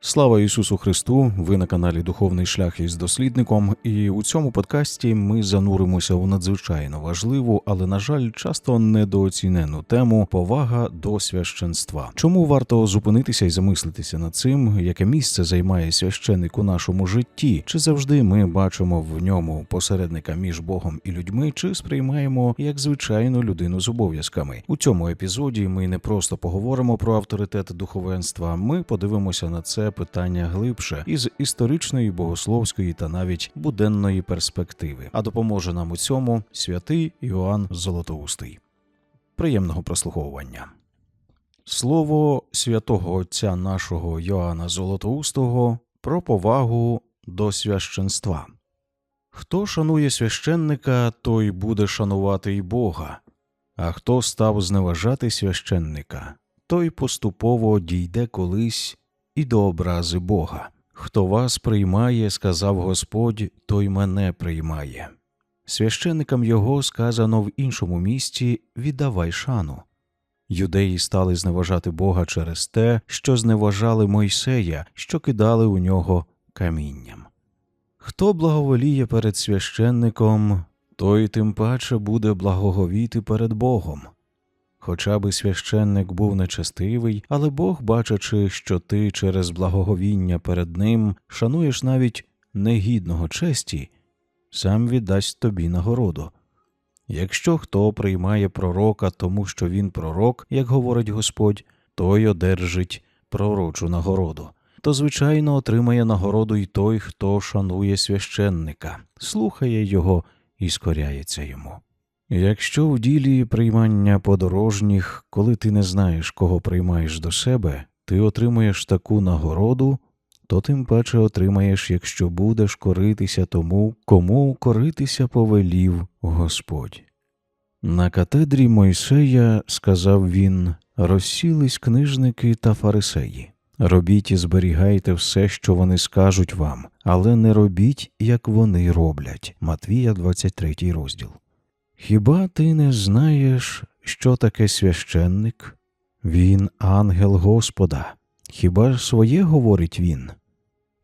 Слава Ісусу Христу! Ви на каналі Духовний шлях із дослідником, і у цьому подкасті ми зануримося у надзвичайно важливу, але на жаль, часто недооцінену тему повага до священства. Чому варто зупинитися і замислитися над цим, яке місце займає священник у нашому житті? Чи завжди ми бачимо в ньому посередника між Богом і людьми, чи сприймаємо як звичайну людину з обов'язками? У цьому епізоді ми не просто поговоримо про авторитет духовенства, ми подивимося на це питання глибше із історичної, богословської та навіть буденної перспективи. А допоможе нам у цьому святий Іоанн Золотоустий. Приємного прослуховування. Слово святого Отця нашого Йоанна Золотоустого про повагу до священства. Хто шанує священника, той буде шанувати й Бога, а хто став зневажати священника, той поступово дійде колись і до образи Бога. Хто вас приймає, сказав Господь, той мене приймає. Священникам його сказано в іншому місці віддавай шану. Юдеї стали зневажати Бога через те, що зневажали Мойсея, що кидали у нього камінням. Хто благоволіє перед священником, той тим паче буде благоговіти перед Богом. Хоча би священник був нечестивий, але Бог, бачачи, що ти через благоговіння перед ним шануєш навіть негідного честі, сам віддасть тобі нагороду. Якщо хто приймає пророка, тому що він пророк, як говорить Господь, той одержить пророчу нагороду. То, звичайно, отримає нагороду й той, хто шанує священника, слухає його і скоряється йому. Якщо в ділі приймання подорожніх, коли ти не знаєш, кого приймаєш до себе, ти отримуєш таку нагороду, то тим паче отримаєш, якщо будеш коритися тому, кому коритися повелів Господь. На катедрі Мойсея, сказав він, розсілись книжники та фарисеї. Робіть і зберігайте все, що вони скажуть вам, але не робіть, як вони роблять. Матвія, 23 розділ. Хіба ти не знаєш, що таке священник? Він ангел Господа. Хіба своє говорить він?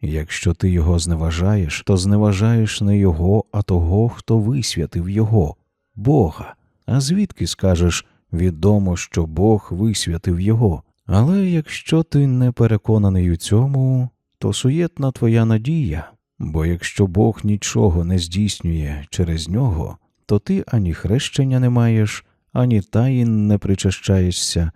Якщо ти його зневажаєш, то зневажаєш не його, а того, хто висвятив його, Бога. А звідки скажеш відомо, що Бог висвятив його? Але якщо ти не переконаний у цьому, то суєтна твоя надія, бо якщо Бог нічого не здійснює через нього, то ти ані хрещення не маєш, ані таїн не причащаєшся,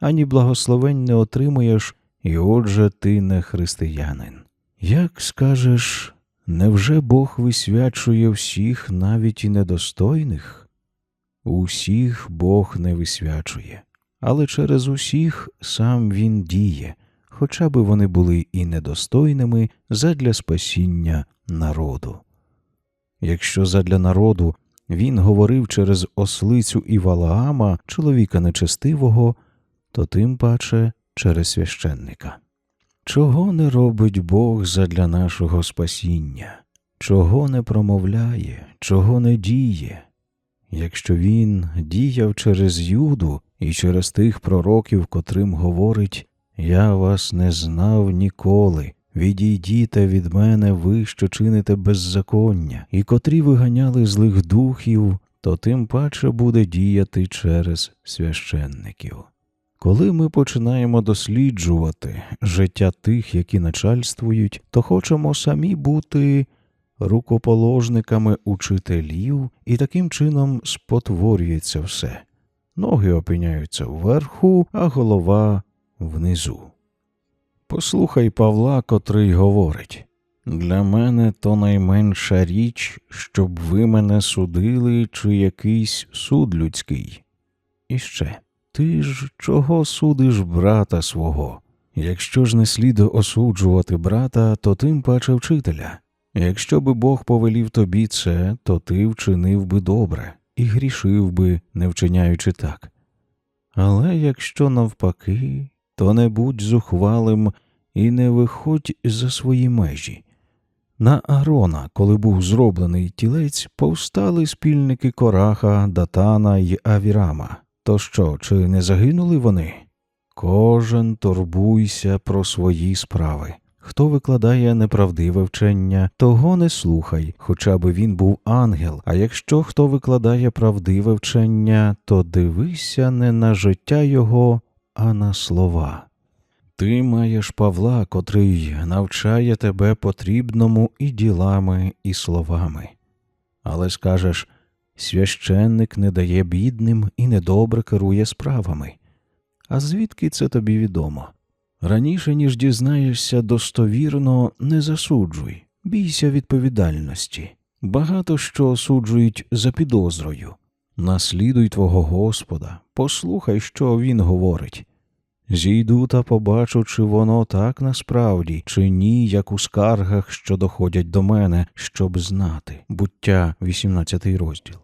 ані благословень не отримуєш, і отже ти не християнин. Як скажеш, невже Бог висвячує всіх навіть і недостойних? Усіх Бог не висвячує, але через усіх сам Він діє, хоча би вони були і недостойними задля спасіння народу. Якщо задля народу він говорив через ослицю і Валаама, чоловіка нечестивого, то тим паче через священника. Чого не робить Бог задля нашого спасіння, чого не промовляє, чого не діє? Якщо він діяв через Юду і через тих пророків, котрим говорить Я вас не знав ніколи, Відійдіте від мене ви, що чините беззаконня, і котрі виганяли злих духів, то тим паче буде діяти через священників. Коли ми починаємо досліджувати життя тих, які начальствують, то хочемо самі бути рукоположниками учителів, і таким чином спотворюється все. Ноги опиняються вверху, а голова внизу. Послухай Павла, котрий говорить для мене то найменша річ, щоб ви мене судили, чи якийсь суд людський. І ще ти ж чого судиш брата свого? Якщо ж не слід осуджувати брата, то тим паче вчителя. Якщо би Бог повелів тобі це, то ти вчинив би добре і грішив би, не вчиняючи так. Але якщо навпаки, то не будь зухвалим і не виходь за свої межі. На Аарона, коли був зроблений тілець, повстали спільники Кораха, Датана й Авірама. То що, чи не загинули вони? Кожен турбуйся про свої справи, Хто викладає неправдиве вчення, того не слухай, хоча би він був ангел. А якщо хто викладає правдиве вчення, то дивися не на життя його, а на слова. Ти маєш Павла, котрий навчає тебе потрібному і ділами, і словами. Але скажеш священник не дає бідним і недобре керує справами. А звідки це тобі відомо? Раніше, ніж дізнаєшся достовірно, не засуджуй, бійся відповідальності. Багато що осуджують за підозрою. Наслідуй твого Господа, послухай, що він говорить. Зійду та побачу, чи воно так насправді, чи ні, як у скаргах, що доходять до мене, щоб знати. Буття 18 розділ.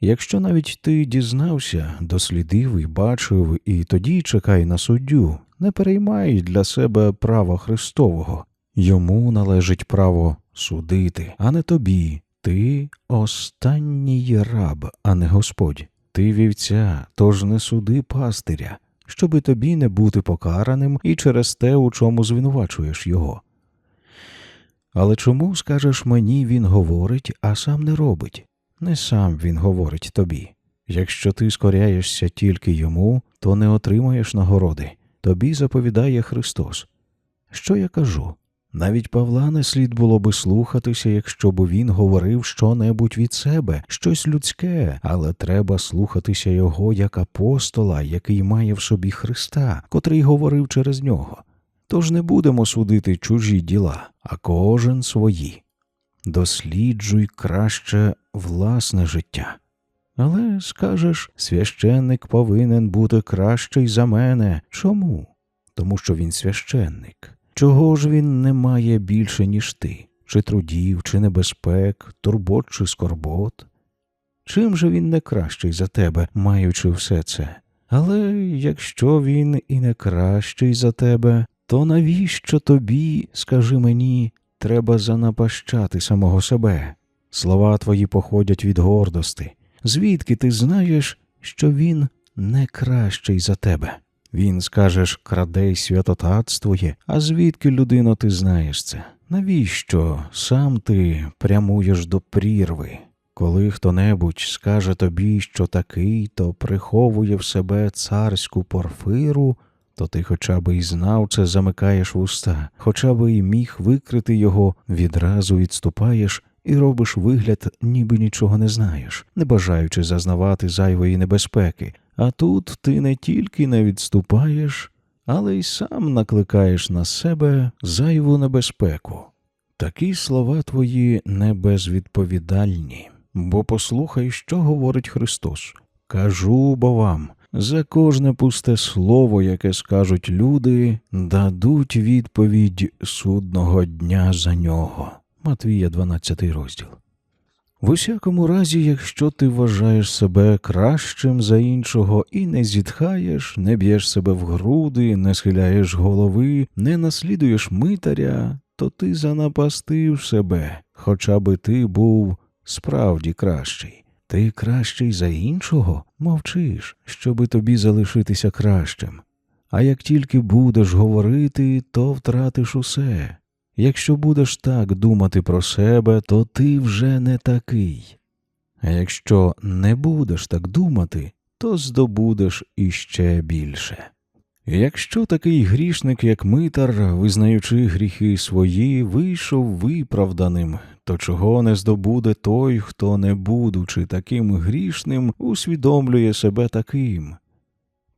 Якщо навіть ти дізнався, дослідив і бачив, і тоді чекай на суддю, не переймай для себе права Христового. Йому належить право судити, а не тобі. Ти останній раб, а не Господь. Ти вівця, тож не суди пастиря, щоби тобі не бути покараним і через те, у чому звинувачуєш його. Але чому, скажеш мені, він говорить, а сам не робить? Не сам він говорить тобі. Якщо ти скоряєшся тільки йому, то не отримаєш нагороди. Тобі заповідає Христос. Що я кажу? Навіть Павла не слід було би слухатися, якщо б він говорив що-небудь від себе, щось людське, але треба слухатися його як апостола, який має в собі Христа, котрий говорив через нього. Тож не будемо судити чужі діла, а кожен свої. Досліджуй краще власне життя. Але скажеш, священник повинен бути кращий за мене. Чому? Тому що він священник. Чого ж він не має більше, ніж ти, чи трудів, чи небезпек, турбот чи скорбот? Чим же він не кращий за тебе, маючи все це? Але якщо він і не кращий за тебе, то навіщо тобі, скажи мені, треба занапащати самого себе? Слова твої походять від гордости. Звідки ти знаєш, що він не кращий за тебе? Він, скажеш, краде й святотатствує, а звідки, людино, ти знаєш це? Навіщо сам ти прямуєш до прірви? Коли хто-небудь скаже тобі, що такий, то приховує в себе царську порфиру, то ти хоча б і знав це, замикаєш вуста, хоча б і міг викрити його, відразу відступаєш і робиш вигляд, ніби нічого не знаєш, не бажаючи зазнавати зайвої небезпеки. А тут ти не тільки не відступаєш, але й сам накликаєш на себе зайву небезпеку. Такі слова твої не безвідповідальні, бо послухай, що говорить Христос. Кажу бо вам, за кожне пусте слово, яке скажуть люди, дадуть відповідь судного дня за нього. Матвія 12 розділ. В усякому разі, якщо ти вважаєш себе кращим за іншого і не зітхаєш, не б'єш себе в груди, не схиляєш голови, не наслідуєш митаря, то ти занапастив себе, хоча би ти був справді кращий. Ти кращий за іншого мовчиш, щоби тобі залишитися кращим. А як тільки будеш говорити, то втратиш усе. Якщо будеш так думати про себе, то ти вже не такий. А якщо не будеш так думати, то здобудеш іще більше. Якщо такий грішник, як митар, визнаючи гріхи свої, вийшов виправданим, то чого не здобуде той, хто, не будучи таким грішним, усвідомлює себе таким?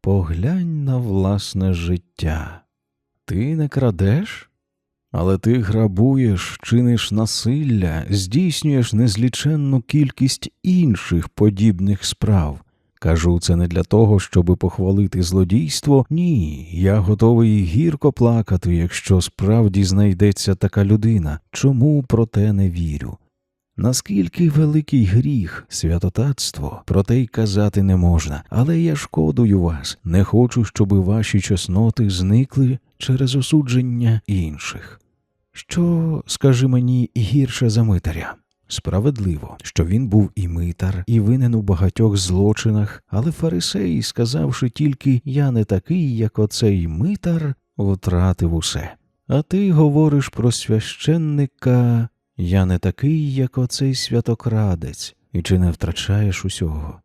Поглянь на власне життя. Ти не крадеш? Але ти грабуєш, чиниш насилля, здійснюєш незліченну кількість інших подібних справ. Кажу це не для того, щоби похвалити злодійство. Ні, я готовий гірко плакати, якщо справді знайдеться така людина. Чому проте не вірю? Наскільки великий гріх, святотатство, про те й казати не можна, але я шкодую вас, не хочу, щоби ваші чесноти зникли через осудження інших. Що, скажи мені, гірше за митаря? Справедливо, що він був і митар, і винен у багатьох злочинах, але фарисей, сказавши тільки я не такий, як оцей митар, втратив усе. А ти говориш про священника, я не такий, як оцей святокрадець, і чи не втрачаєш усього?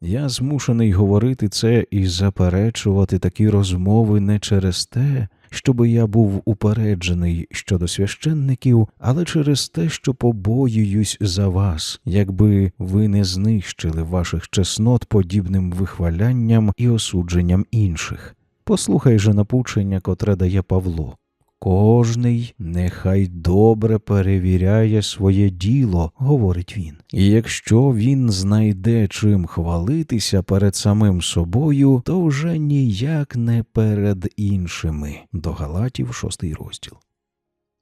Я змушений говорити це і заперечувати такі розмови не через те, щоби я був упереджений щодо священників, але через те, що побоююсь за вас, якби ви не знищили ваших чеснот подібним вихвалянням і осудженням інших. Послухай же напучення, котре дає Павло. Кожний нехай добре перевіряє своє діло, говорить він. І якщо він знайде чим хвалитися перед самим собою, то вже ніяк не перед іншими. До Галатів, шостий розділ.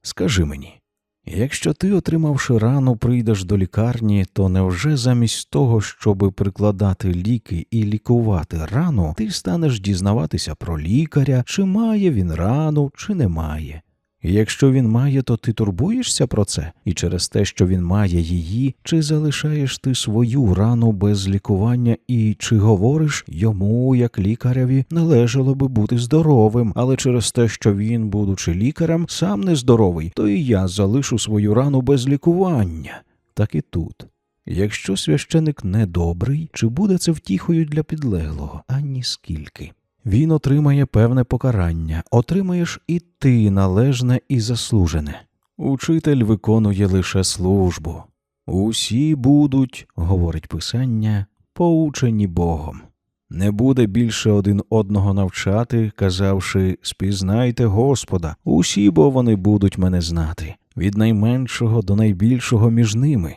Скажи мені, якщо ти, отримавши рану, прийдеш до лікарні, то невже замість того, щоби прикладати ліки і лікувати рану, ти станеш дізнаватися про лікаря, чи має він рану, чи не має? І якщо він має, то ти турбуєшся про це, і через те, що він має її, чи залишаєш ти свою рану без лікування, і чи говориш йому, як лікареві, належало би бути здоровим, але через те, що він, будучи лікарем, сам нездоровий, то і я залишу свою рану без лікування. Так і тут. Якщо священик недобрий, чи буде це втіхою для підлеглого, ані скільки. Він отримає певне покарання, отримаєш і ти належне і заслужене. Учитель виконує лише службу. Усі будуть, говорить Писання, поучені Богом. Не буде більше один одного навчати, казавши спізнайте Господа, усі бо вони будуть мене знати, від найменшого до найбільшого між ними.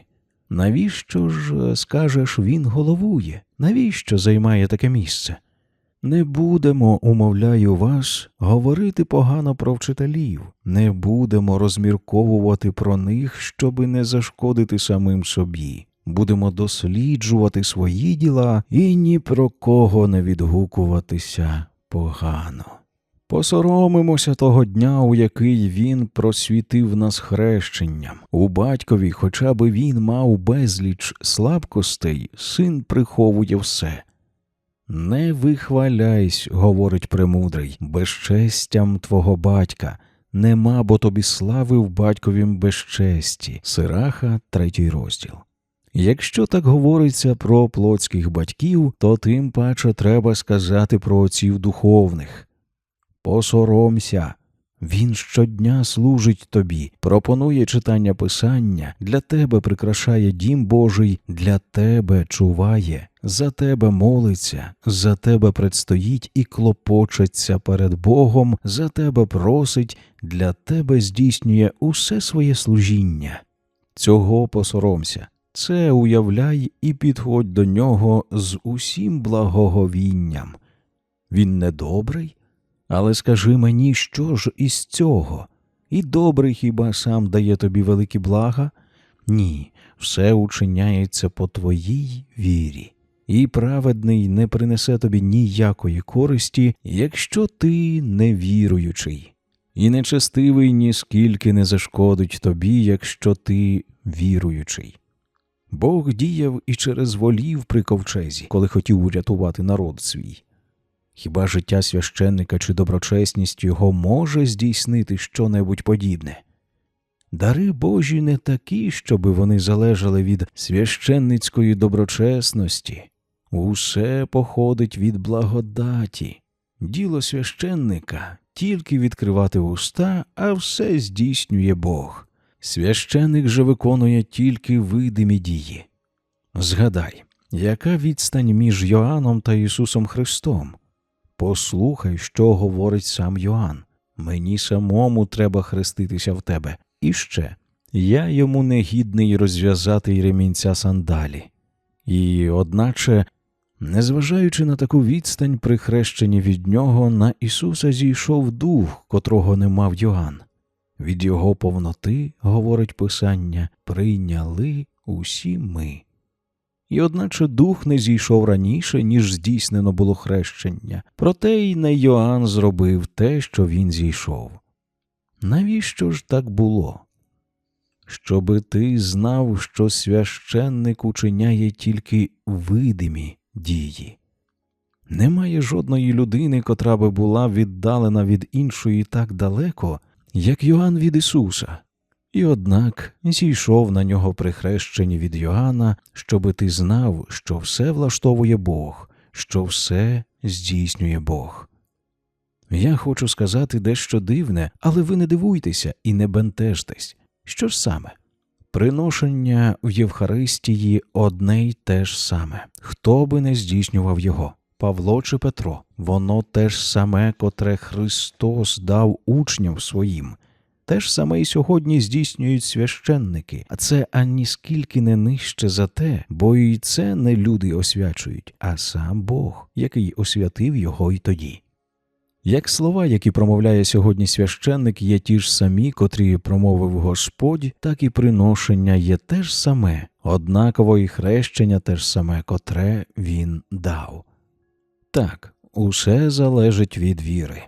Навіщо ж, скажеш, він головує? Навіщо займає таке місце? Не будемо, умовляю вас, говорити погано про вчителів, не будемо розмірковувати про них, щоби не зашкодити самим собі. Будемо досліджувати свої діла і ні про кого не відгукуватися погано. Посоромимося того дня, у який він просвітив нас хрещенням. У батькові, хоча би він мав безліч слабкостей, син приховує все. Не вихваляйсь, говорить премудрий, безчестям твого батька. Нема бо тобі слави в батьковім безчесті. Сираха, третій розділ. Якщо так говориться про плотських батьків, то тим паче треба сказати про отців духовних. Посоромся. Він щодня служить тобі, пропонує читання писання, для тебе прикрашає дім Божий, для тебе чуває, за тебе молиться, за тебе предстоїть і клопочеться перед Богом, за тебе просить, для тебе здійснює усе своє служіння. Цього посоромся. Це уявляй і підходь до нього з усім благоговінням. Він недобрий? Але скажи мені, що ж із цього? І добрий хіба сам дає тобі великі блага? Ні, все учиняється по твоїй вірі, і праведний не принесе тобі ніякої користі, якщо ти невіруючий, і нечестивий ніскільки не зашкодить тобі, якщо ти віруючий. Бог діяв і через волів при ковчезі, коли хотів урятувати народ свій. Хіба життя священника чи доброчесність його може здійснити щонебудь подібне? Дари Божі не такі, щоби вони залежали від священницької доброчесності. Усе походить від благодаті. Діло священника тільки відкривати уста, а все здійснює Бог. Священник же виконує тільки видимі дії. Згадай, яка відстань між Йоанном та Ісусом Христом? Послухай, що говорить сам Йоанн. Мені самому треба хреститися в тебе. І ще я йому не гідний розв'язати й ремінця сандалі. І, одначе, незважаючи на таку відстань при хрещенні від нього, на Ісуса зійшов дух, котрого не мав Йоанн. Від його повноти, говорить Писання, прийняли усі ми. І одначе дух не зійшов раніше, ніж здійснено було хрещення, проте й не Йоанн зробив те, що він зійшов. Навіщо ж так було? Щоби ти знав, що священник учиняє тільки видимі дії. Немає жодної людини, котра би була віддалена від іншої так далеко, як Йоанн від Ісуса. І однак зійшов на нього при хрещенні від Йоанна, щоби ти знав, що все влаштовує Бог, що все здійснює Бог. Я хочу сказати дещо дивне, але ви не дивуйтеся і не бентежтесь. Що ж саме? Приношення в Євхаристії одне й те ж саме, хто би не здійснював його. Павло чи Петро, воно те ж саме, котре Христос дав учням своїм. Те ж саме і сьогодні здійснюють священники, а це ані скільки не нижче за те, бо і це не люди освячують, а сам Бог, який освятив його й тоді. Як слова, які промовляє сьогодні священник, є ті ж самі, котрі промовив Господь, так і приношення є те ж саме, однаково і хрещення те ж саме, котре він дав. Так, усе залежить від віри.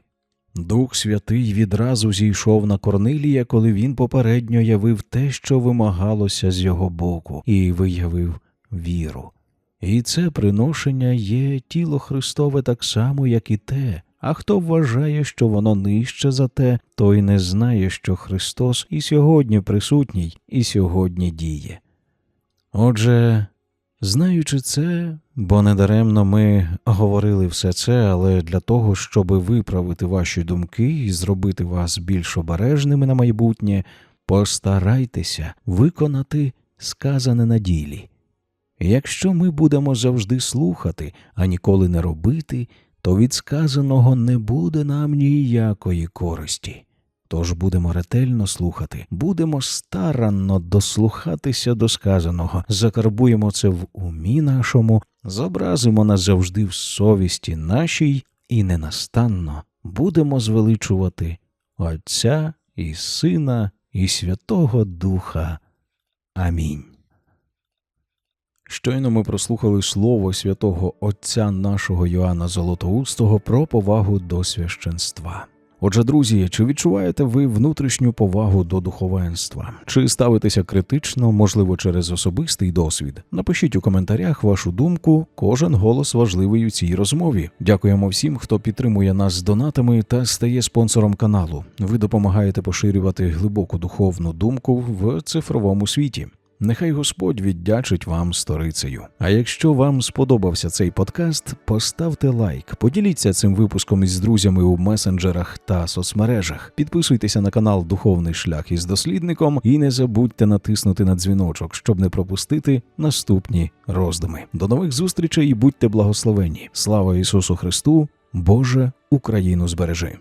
Дух Святий відразу зійшов на Корнилія, коли він попередньо явив те, що вимагалося з його боку, і виявив віру. І це приношення є тіло Христове так само, як і те. А хто вважає, що воно нижче за те, той не знає, що Христос і сьогодні присутній, і сьогодні діє. Отже, знаючи це, бо недаремно ми говорили все це, але для того, щоб виправити ваші думки і зробити вас більш обережними на майбутнє, постарайтеся виконати сказане на ділі. Якщо ми будемо завжди слухати, а ніколи не робити, то від сказаного не буде нам ніякої користі. Тож будемо ретельно слухати, будемо старанно дослухатися до сказаного, закарбуємо це в умі нашому, зобразимо назавжди в совісті нашій і ненастанно будемо звеличувати Отця і Сина і Святого Духа. Амінь. Щойно ми прослухали слово святого Отця нашого Йоанна Золотоустого про повагу до священства. Отже, друзі, чи відчуваєте ви внутрішню повагу до духовенства? Чи ставитеся критично, можливо, через особистий досвід? Напишіть у коментарях вашу думку. Кожен голос важливий у цій розмові. Дякуємо всім, хто підтримує нас з донатами та стає спонсором каналу. Ви допомагаєте поширювати глибоку духовну думку в цифровому світі. Нехай Господь віддячить вам сторицею. А якщо вам сподобався цей подкаст, поставте лайк, поділіться цим випуском із друзями у месенджерах та соцмережах. Підписуйтеся на канал Духовний шлях із дослідником і не забудьте натиснути на дзвіночок, щоб не пропустити наступні роздуми. До нових зустрічей і будьте благословені. Слава Ісусу Христу! Боже, Україну збережи!